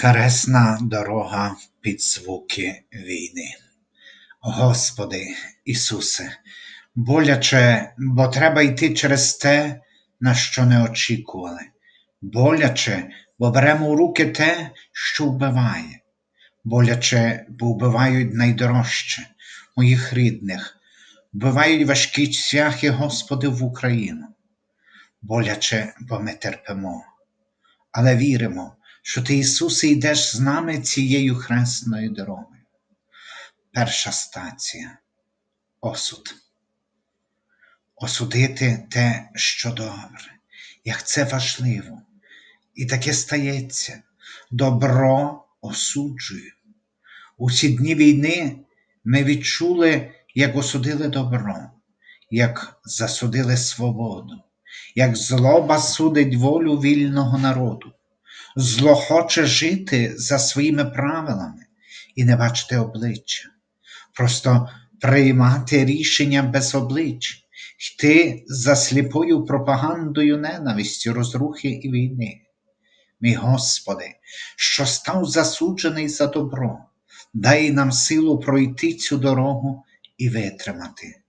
Хресна дорога під звуки війни. Господи Ісусе, боляче, бо треба йти через те, на що не очікували. Боляче, бо беремо у руки те, що вбиває. Боляче, бо вбивають найдорожче моїх рідних, вбивають важкі цвяхи, Господи, в Україну. Боляче, бо ми терпимо, але віримо що ти, Ісусе, йдеш з нами цією хресною дорогою. Перша стація осуд. Осудити те, що добре, як це важливо. І таке стається. Добро осуджує. У ці дні війни ми відчули, як осудили добро, як засудили свободу, як злоба судить волю вільного народу. Зло хоче жити за своїми правилами і не бачити обличчя, просто приймати рішення без облич, йти за сліпою пропагандою ненависті, розрухи і війни. Мій Господи, що став засуджений за добро, дай нам силу пройти цю дорогу і витримати.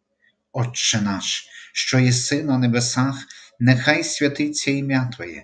Отче наш, що єси на небесах, нехай святиться ім'я Твоє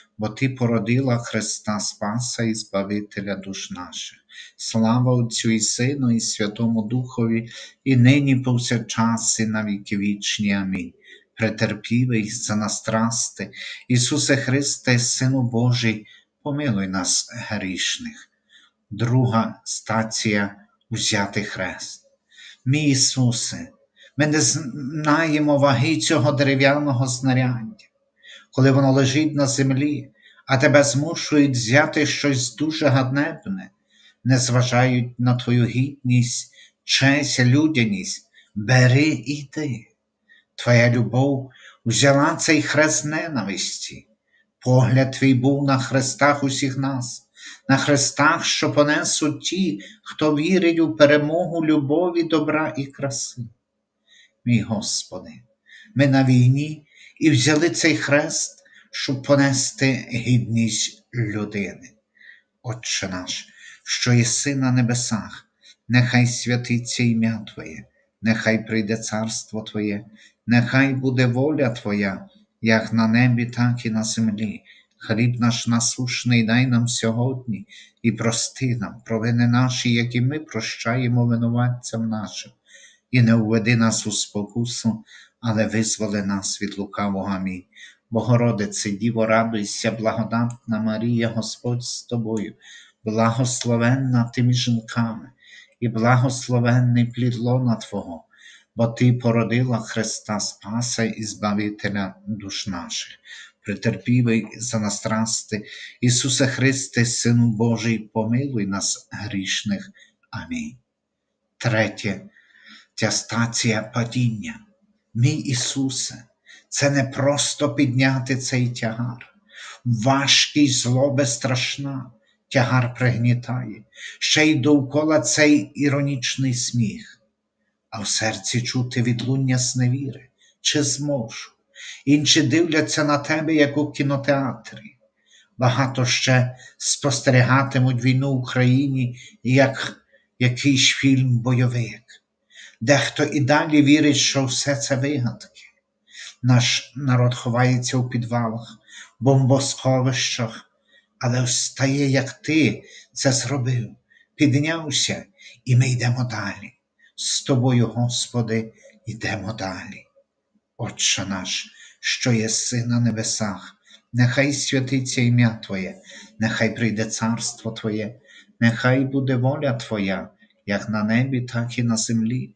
бо Ти породила Христа Спаса і Збавителя душ наших. Слава Отцю і Сину, і Святому Духові, і нині повсякчас, і на віки вічні. Амінь. Претерпівий за нас страсти, Ісусе Христе, Сину Божий, помилуй нас грішних. Друга стація взяти хрест. Мій Ісусе, ми не знаємо ваги цього дерев'яного знаряддя, коли воно лежить на землі, а тебе змушують взяти щось дуже ганебне, не зважають на твою гідність, честь, людяність, бери і йди. Твоя любов взяла цей хрест ненависті, погляд твій був на хрестах усіх нас, на хрестах, що понесуть ті, хто вірить у перемогу любові, добра і краси. Мій Господи, ми на війні і взяли цей хрест щоб понести гідність людини. Отче наш, що єси на небесах, нехай святиться ім'я Твоє, нехай прийде царство Твоє, нехай буде воля Твоя, як на небі, так і на землі. Хліб наш насушний дай нам сьогодні і прости нам провини наші, які ми прощаємо винуватцям нашим, і не уведи нас у спокусу, але визволи нас від лукавого. Амінь. Богородице, Діво, радуйся, благодатна Марія, Господь з тобою, благословенна тими жінками, і благословенний плід лона Твого, бо Ти породила Христа Спаса і Збавителя душ наших. Претерпівий за нас страсти, Ісусе Христе, Сину Божий, помилуй нас грішних. Амінь. Третє, ця стація падіння. Мій Ісусе це не просто підняти цей тягар. Важкість злоби страшна, тягар пригнітає, ще й довкола цей іронічний сміх, а в серці чути відлуння сневіри, чи зможу. Інші дивляться на тебе, як у кінотеатрі. Багато ще спостерігатимуть війну в Україні, як якийсь фільм бойовик. Дехто і далі вірить, що все це вигадки. Наш народ ховається у підвалах, бомбосховищах, але встає, як ти це зробив, піднявся, і ми йдемо далі. З тобою, Господи, йдемо далі. Отче наш, що єси на небесах, нехай святиться ім'я Твоє, нехай прийде царство Твоє, нехай буде воля Твоя, як на небі, так і на землі.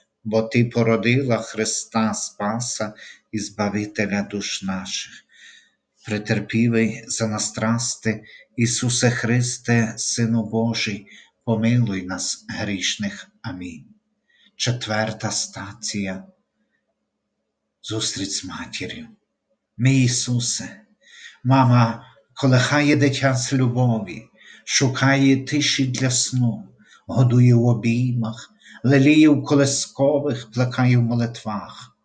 бо Ти породила Христа Спаса і Збавителя душ наших. Претерпівий за нас страсти, Ісусе Христе, Сину Божий, помилуй нас грішних. Амінь. Четверта стація. Зустріч з матір'ю. Мій Ісусе, мама колихає дитя з любові, шукає тиші для сну, годує в обіймах, леліє в колискових, плекає в молитвах.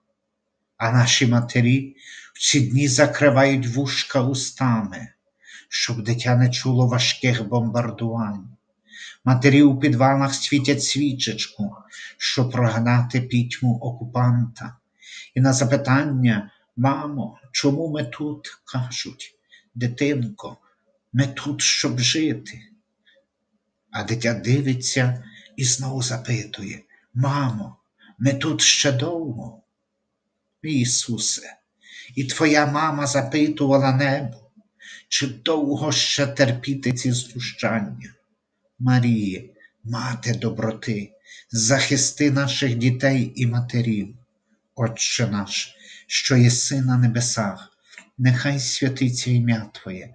А наші матері в ці дні закривають вушка устами, щоб дитя не чуло важких бомбардувань. Матері у підвалах світять свічечку, щоб прогнати пітьму окупанта. І на запитання, мамо, чому ми тут? кажуть, дитинко, ми тут, щоб жити. А дитя дивиться і знову запитує: Мамо, ми тут ще довго? Ісусе, і твоя мама запитувала небо, чи довго ще терпіти ці знущання? Маріє, мати доброти, захисти наших дітей і матерів. Отче наш, що єси на небесах, нехай святиться ім'я Твоє,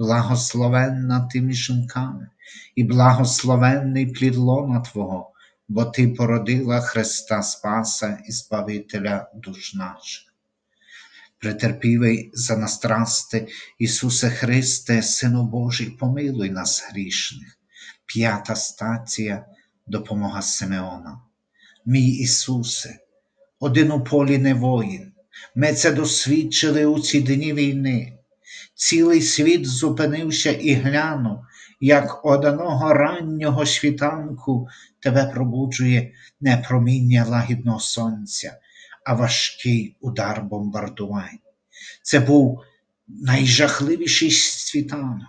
благословенна ти між жінками, і благословенний плід лона Твого, бо Ти породила Христа Спаса і Збавителя душ наших. Претерпівий за нас страсти, Ісусе Христе, Сину Божий, помилуй нас грішних. П'ята стація допомога Симеона. Мій Ісусе, один у полі не воїн. Ми це досвідчили у ці дні війни. Цілий світ зупинився і глянув, як одного раннього світанку тебе пробуджує не проміння лагідного сонця, а важкий удар бомбардувань. Це був найжахливіший світанок,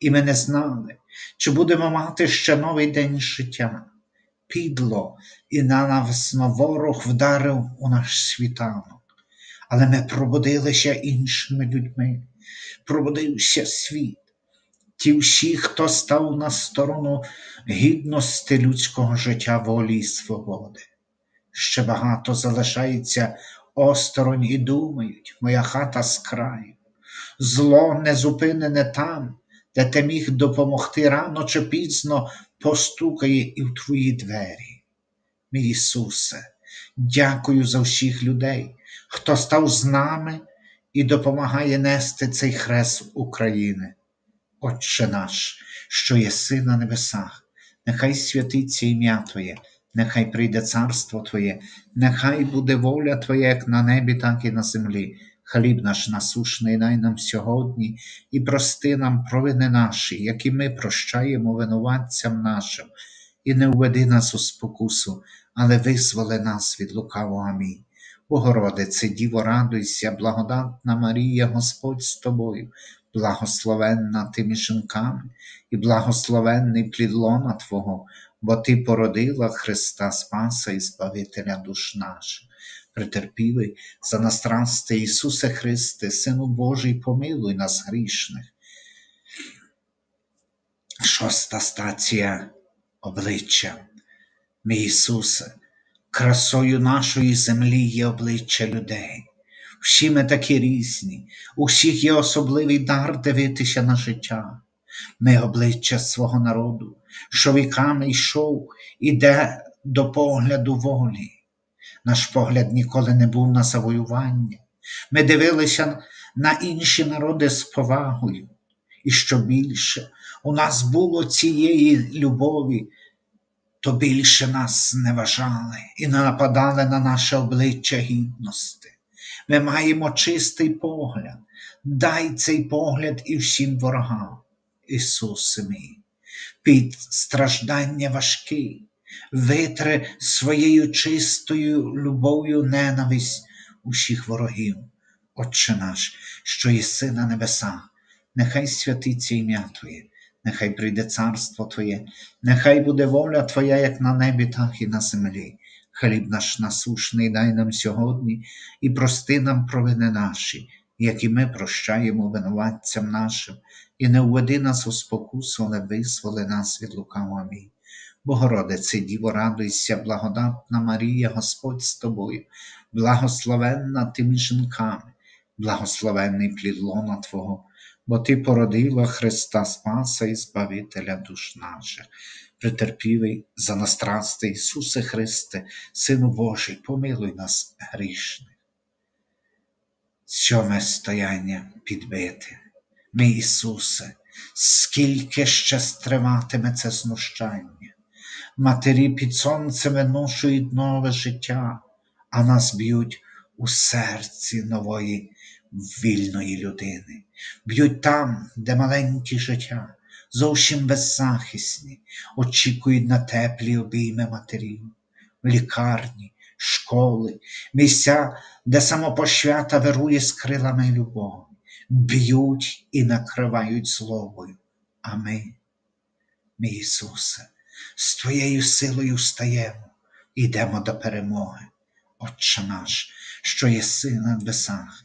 і ми не знали, чи будемо мати ще новий день життя. Підло і ненависно ворог вдарив у наш світанок, але ми пробудилися іншими людьми, пробудився світ. Ті всі, хто став на сторону гідності людського життя, волі і свободи. Ще багато залишається осторонь і думають, моя хата з краю. Зло не зупинене там, де ти міг допомогти рано чи пізно постукає і в твої двері. Мій Ісусе, дякую за всіх людей, хто став з нами і допомагає нести цей хрест України. Отче наш, що єси на небесах, нехай святиться ім'я Твоє, нехай прийде царство Твоє, нехай буде воля Твоя, як на небі, так і на землі. Хліб наш насушний дай нам сьогодні і прости нам провини наші, які ми прощаємо винуватцям нашим, і не введи нас у спокусу, але визволи нас від лукавого. Амінь. Богородице, Діво, радуйся, благодатна Марія, Господь з тобою, благословенна ти між жінками, і благословенний плід лона Твого, бо Ти породила Христа Спаса і Збавителя душ наших. Претерпівий за нас страсти, Ісусе Христе, Сину Божий, помилуй нас грішних. Шоста стація обличчя. Мій Ісусе, красою нашої землі є обличчя людей. Всі ми такі різні, у всіх є особливий дар дивитися на життя. Ми обличчя свого народу, що віками йшов, іде до погляду волі. Наш погляд ніколи не був на завоювання. Ми дивилися на інші народи з повагою. І що більше у нас було цієї любові, то більше нас не вважали і не нападали на наше обличчя гідності. Ми маємо чистий погляд, дай цей погляд і всім ворогам, Ісусе мій, під страждання важкі, витри своєю чистою любов'ю ненависть усіх ворогів. Отче наш, що єси на небесах, нехай святиться ім'я Твоє, нехай прийде царство Твоє, нехай буде воля Твоя, як на небі, так і на землі. Хліб наш насушний дай нам сьогодні і прости нам провини наші, як і ми прощаємо винуватцям нашим, і не введи нас у спокусу, але визволи нас від лукавого. Амінь. Богородице, Діво, радуйся, благодатна Марія, Господь з тобою, благословенна ти жінками, благословенний плід лона Твого, бо Ти породила Христа Спаса і Збавителя душ наших. Претерпівий за нас страсти, Ісусе Христе, Сину Божий, помилуй нас грішних. Сьоме стояння підбите. Мій Ісусе, скільки ще стриватиме це знущання? Матері під сонцем виношують нове життя, а нас б'ють у серці нової вільної людини, б'ють там, де маленькі життя, зовсім беззахисні, очікують на теплі обійми матерів, лікарні, школи, місця, де самопошвята вирує з крилами любові, б'ють і накривають злобою. А ми, мій Ісусе, з Твоєю силою встаємо, йдемо до перемоги. Отче наш, що єси на небесах,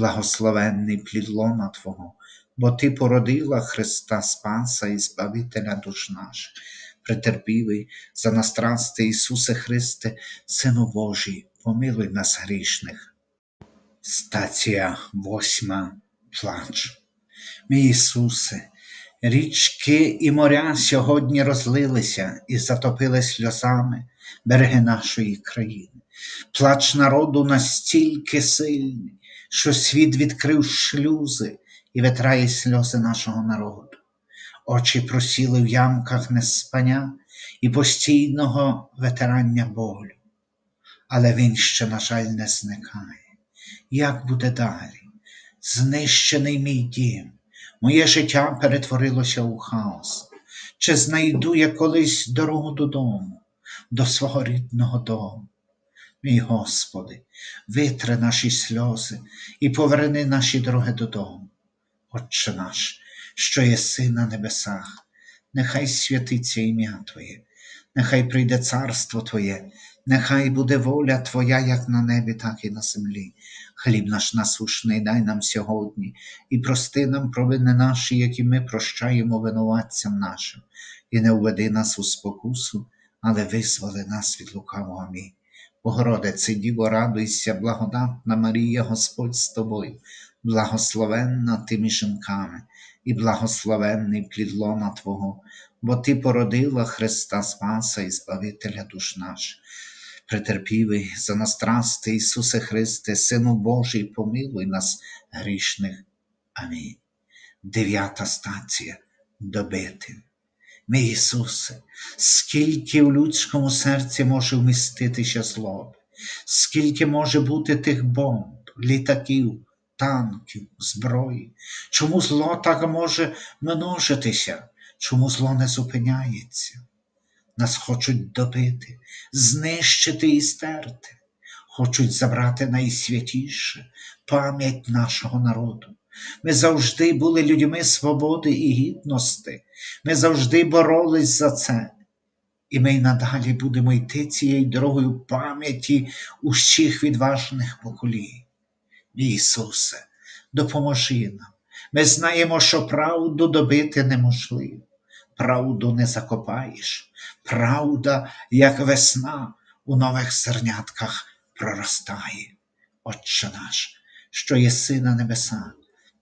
благословенний плід лона Твого, бо Ти породила Христа Спаса і Збавителя душ наших, претерпівий за нас страсти, Ісусе Христе, Сину Божий, помилуй нас грішних. Стація восьма плач. Мій Ісусе, Річки і моря сьогодні розлилися і затопили сльозами береги нашої країни. Плач народу настільки сильний, що світ відкрив шлюзи і витрає сльози нашого народу. Очі просіли в ямках неспання і постійного ветерання болю. Але він ще, на жаль, не зникає. Як буде далі? Знищений мій дім. Моє життя перетворилося у хаос. Чи знайду я колись дорогу додому, до свого рідного дому? Мій Господи, витри наші сльози і поверни наші дороги додому. Отче наш, що єси на небесах, нехай святиться ім'я Твоє, нехай прийде царство Твоє, нехай буде воля Твоя, як на небі, так і на землі. Хліб наш насушний дай нам сьогодні, і прости нам провини наші, які ми прощаємо винуватцям нашим, і не введи нас у спокусу, але визволи нас від лукавого. Амінь. Богородице, Діво, радуйся, благодатна Марія, Господь з тобою, благословенна ти між жінками, і благословенний плід лона Твого, бо Ти породила Христа Спаса і Збавителя душ наших. Претерпівий за нас страсти, Ісусе Христе, Сину Божий, помилуй нас грішних. Амінь. Дев'ята стація добити. Мій Ісусе, скільки в людському серці може вміститися злоби, скільки може бути тих бомб, літаків, танків, зброї, чому зло так може множитися, чому зло не зупиняється? Нас хочуть добити, знищити і стерти, хочуть забрати найсвятіше пам'ять нашого народу. Ми завжди були людьми свободи і гідності, ми завжди боролись за це. І ми й надалі будемо йти цією дорогою пам'яті усіх відважних поколінь. Ісусе, допоможи нам. Ми знаємо, що правду добити неможливо правду не закопаєш. Правда, як весна у нових сернятках проростає. Отче наш, що єси на небесах,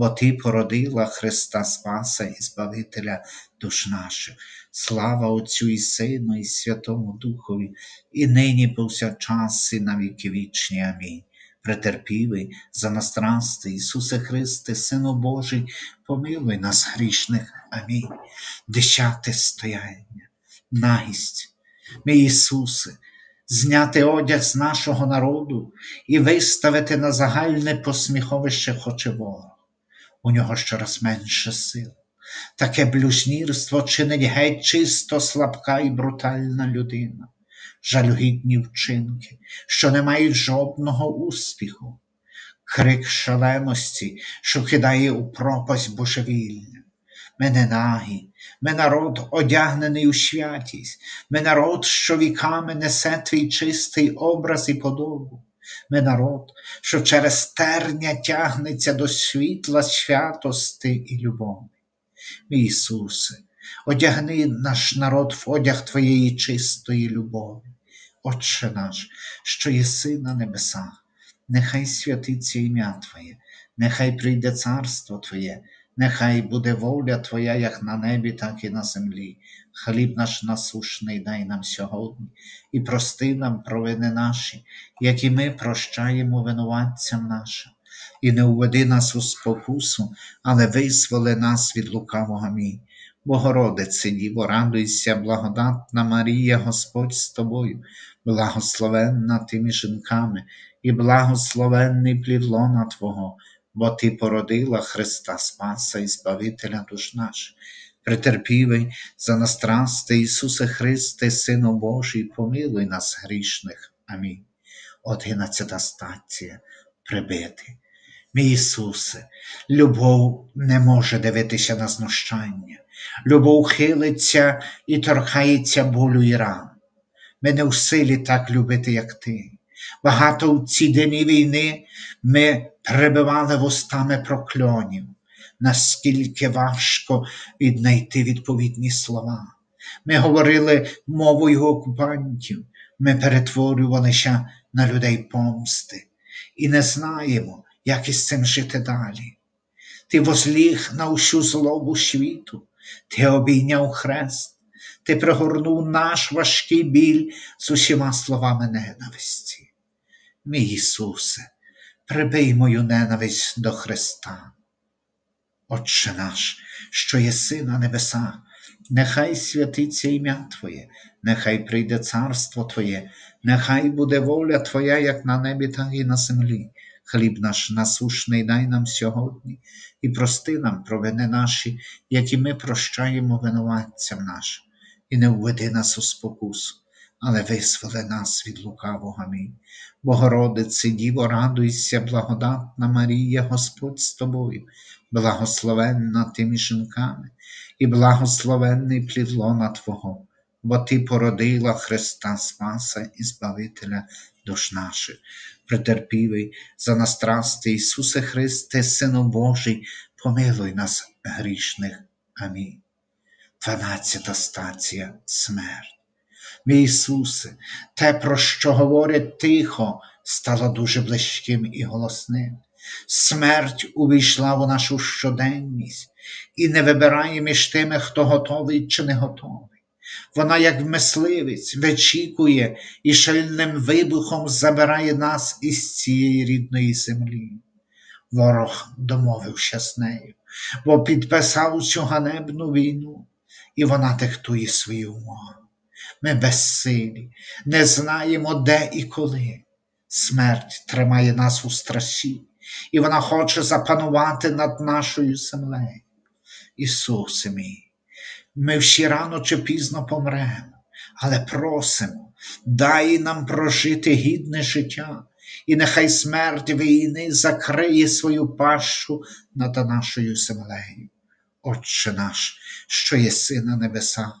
бо Ти породила Христа Спаса і Збавителя душ наших. Слава Отцю і Сину, і Святому Духові, і нині повсякчас, і на віки вічні. Амінь. Претерпівий за нас Ісусе Христе, Сину Божий, помилуй нас грішних. Амінь. Десяте стояння, нагість, мій Ісусе, зняти одяг з нашого народу і виставити на загальне посміховище хоче ворог. У нього щораз менше сил. Таке блюзнірство чинить геть чисто слабка і брутальна людина, жалюгідні вчинки, що не мають жодного успіху, крик шаленості, що кидає у пропасть божевільня. Ми не нагі, ми народ, одягнений у святість, ми народ, що віками несе твій чистий образ і подобу. Ми народ, що через терня тягнеться до світла святости і любові. Мій Ісусе, одягни наш народ в одяг Твоєї чистої любові. Отче наш, що єси на небесах, нехай святиться ім'я Твоє, нехай прийде царство Твоє, нехай буде воля Твоя, як на небі, так і на землі. Хліб наш насушний дай нам сьогодні, і прости нам провини наші, як і ми прощаємо винуватцям нашим. І не уведи нас у спокусу, але визволи нас від лукавого. Амінь. Богородице, Діво, радуйся, благодатна Марія, Господь з тобою, благословенна ти між жінками, і благословенний плід лона Твого, бо Ти породила Христа Спаса і Збавителя душ наш. Претерпівий за нас страсти, Ісусе Христе, Сину Божий, помилуй нас грішних. Амінь. Одинадцята стація прибити. Мій Ісусе, любов не може дивитися на знущання, любов хилиться і торкається болю і ран. Ми не в силі так любити, як ти. Багато в ці дні війни ми перебивали вустами прокльонів, наскільки важко віднайти відповідні слова. Ми говорили мовою окупантів, ми перетворювалися на людей помсти і не знаємо, як із цим жити далі. Ти возліг на усю злобу світу, ти обійняв хрест, ти пригорнув наш важкий біль з усіма словами ненависті. Мій Ісусе, прибий мою ненависть до Христа. Отче наш, що єси на небесах, нехай святиться ім'я Твоє, нехай прийде царство Твоє, нехай буде воля Твоя, як на небі, так і на землі. Хліб наш насушний дай нам сьогодні, і прости нам провини наші, які ми прощаємо винуватцям нашим, і не введи нас у спокусу, але визволи нас від лукавого. Амінь. Богородице, Діво, радуйся, благодатна Марія, Господь з тобою, благословенна ти між жінками, і благословенний плід лона Твого, бо Ти породила Христа Спаса і Збавителя душ наших. Претерпівий за нас страсти, Ісусе Христе, Сину Божий, помилуй нас грішних. Амінь. Дванадцята стація смерть. Мій Ісусе, те, про що говорять тихо, стало дуже близьким і голосним. Смерть увійшла в нашу щоденність і не вибирає між тими, хто готовий чи не готовий. Вона, як мисливець, вичікує і шальним вибухом забирає нас із цієї рідної землі. Ворог домовився з нею, бо підписав цю ганебну війну, і вона диктує свої умови. Ми безсилі, не знаємо, де і коли. Смерть тримає нас у страсі, і вона хоче запанувати над нашою землею. Ісусе мій, ми всі рано чи пізно помремо, але просимо, дай нам прожити гідне життя і нехай смерть війни закриє свою пащу над нашою землею. Отче наш, що єси на небесах,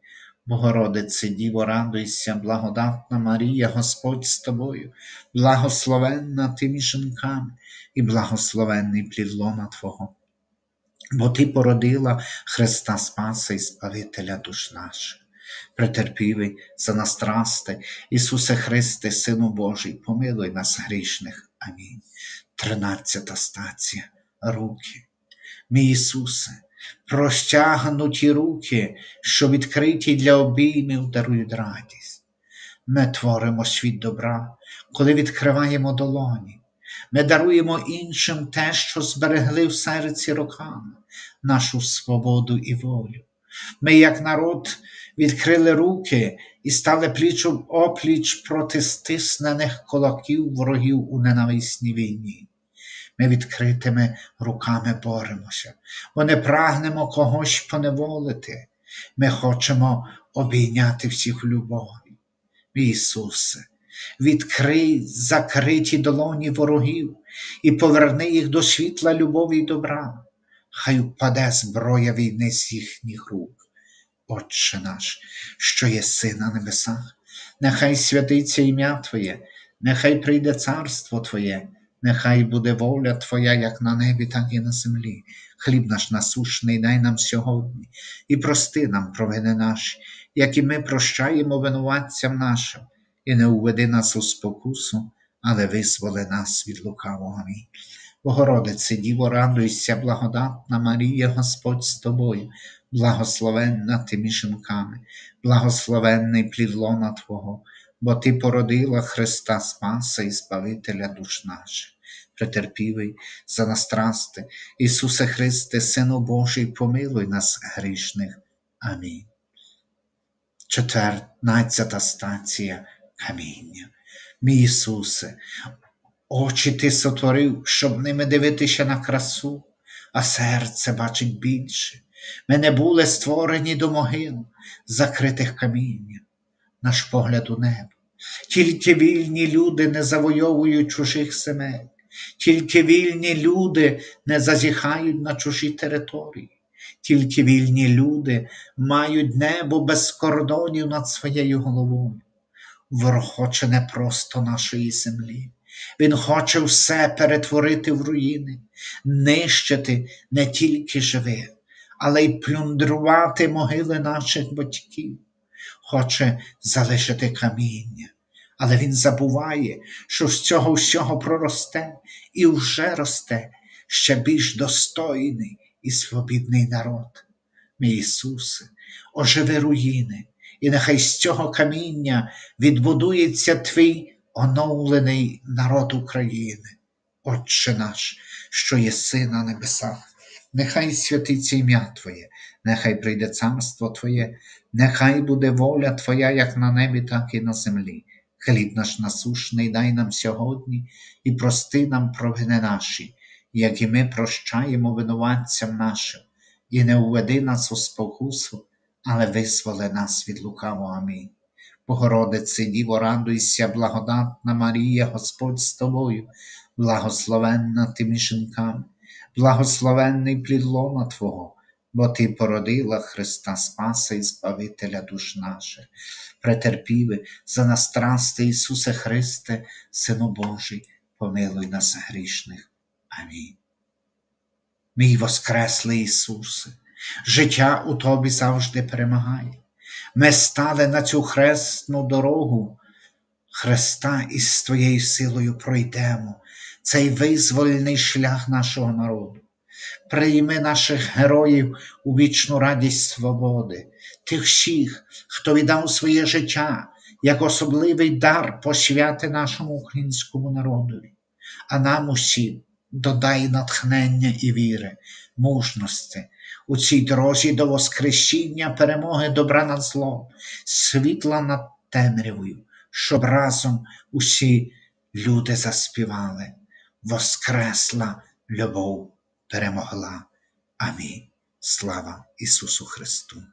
Богородице, Діво, радуйся, благодатна Марія, Господь з тобою, благословенна ти між жінками, і благословенний плід лона Твого. Бо Ти породила Христа Спаса і Спавителя душ наших. Претерпівий за нас трасти, Ісусе Христе, Сину Божий, помилуй нас грішних. Амінь. Тринадцята стація. Руки. Мій Ісусе, простягнуті руки, що відкриті для обіймів, дарують радість. Ми творимо світ добра, коли відкриваємо долоні. Ми даруємо іншим те, що зберегли в серці роками, нашу свободу і волю. Ми, як народ, відкрили руки і стали пліч опліч проти стиснених кулаків ворогів у ненависній війні. Ми відкритими руками боремося, бо не прагнемо когось поневолити. Ми хочемо обійняти всіх любові. Ісусе, відкрий закриті долоні ворогів і поверни їх до світла любові й добра. Хай впаде зброя війни з їхніх рук. Отче наш, що єси на небесах, нехай святиться ім'я Твоє, нехай прийде царство Твоє, нехай буде воля Твоя, як на небі, так і на землі. Хліб наш насушний дай нам сьогодні, і прости нам провини наші, як і ми прощаємо винуватцям нашим, і не уведи нас у спокусу, але визволи нас від лукавого. Амінь. Богородице, Діво, радуйся, благодатна Марія, Господь з тобою, благословенна ти між жінками, благословенний плід лона Твого, бо Ти породила Христа Спаса і Збавителя душ наших. Претерпівий за нас трасти, Ісусе Христе, Сину Божий, помилуй нас грішних. Амінь. Чотирнадцята стація каміння. Мій Ісусе, очі Ти сотворив, щоб ними дивитися на красу, а серце бачить більше. Ми не були створені до могил, закритих камінням, наш погляд у небо. Тільки вільні люди не завойовують чужих земель, тільки вільні люди не зазіхають на чужі території, тільки вільні люди мають небо без кордонів над своєю головою. Ворог хоче не просто нашої землі. Він хоче все перетворити в руїни, нищити не тільки живих, але й плюндрувати могили наших батьків, хоче залишити каміння. Але він забуває, що з цього всього проросте і вже росте ще більш достойний і свобідний народ. Мій Ісусе, оживи руїни, і нехай з цього каміння відбудується твій оновлений народ України. Отче наш, що єси на небесах, нехай святиться ім'я Твоє, нехай прийде царство Твоє, нехай буде воля Твоя, як на небі, так і на землі. Хліб наш насушний дай нам сьогодні і прости нам провини наші, як і ми прощаємо винуватцям нашим, і не уведи нас у спокусу, але визволи нас від лукавого. Амінь. Богородице, Діво, радуйся, благодатна Марія, Господь з тобою, благословенна ти між жінками, благословенний плід лона Твого, бо Ти породила Христа Спаса і Збавителя душ наших, претерпіви за нас трасти, Ісусе Христе, Сину Божий, помилуй нас грішних. Амінь. Мій Воскреслий Ісусе, життя у Тобі завжди перемагає. Ми стали на цю хресну дорогу Христа і з Твоєю силою пройдемо цей визвольний шлях нашого народу. Прийми наших героїв у вічну радість свободи, тих всіх, хто віддав своє життя як особливий дар посвяти нашому українському народові, а нам усім додай натхнення і віри, мужності, у цій дорозі до Воскресіння перемоги добра над злом, світла над темрявою, щоб разом усі люди заспівали. Воскресла любов перемогла. Амінь. Слава Ісусу Христу.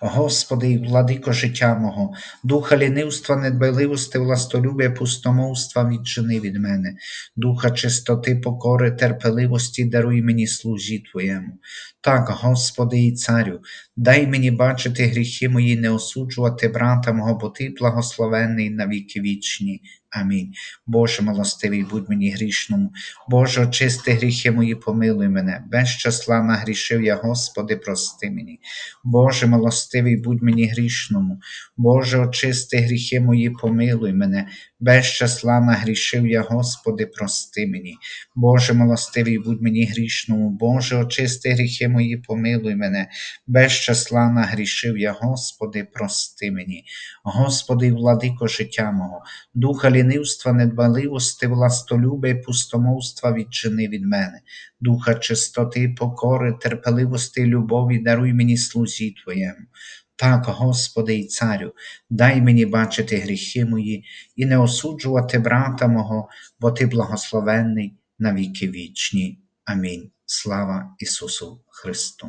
Господи владико життя мого, духа лінивства, недбайливости, властолюбя, пустомовства відчини від мене, духа чистоти, покори, терпеливості, даруй мені служі Твоєму. Так, Господи і Царю, дай мені бачити гріхи мої, не осуджувати брата мого, бо Ти благословенний на віки вічні. Амінь. Боже милостивий, будь мені грішному. Боже, очисти гріхи мої, помилуй мене. Без числа нагрішив я, Господи, прости мені. Боже милостивий, будь мені грішному. Боже, очисти гріхи мої, помилуй мене. Без числа нагрішив я, Господи, прости мені. Боже милостивий, будь мені грішному. Боже, очисти гріхи мої, помилуй мене. Без числа нагрішив я, Господи, прости мені. Господи, владико життя мого, духа лінивства, недбаливости, властолюбя і пустомовства відчини від мене, духа чистоти, покори, терпеливости, любові, даруй мені слузі Твоєму. Так, Господи і Царю, дай мені бачити гріхи мої і не осуджувати брата мого, бо Ти благословенний на віки вічні. Амінь. Слава Ісусу Христу.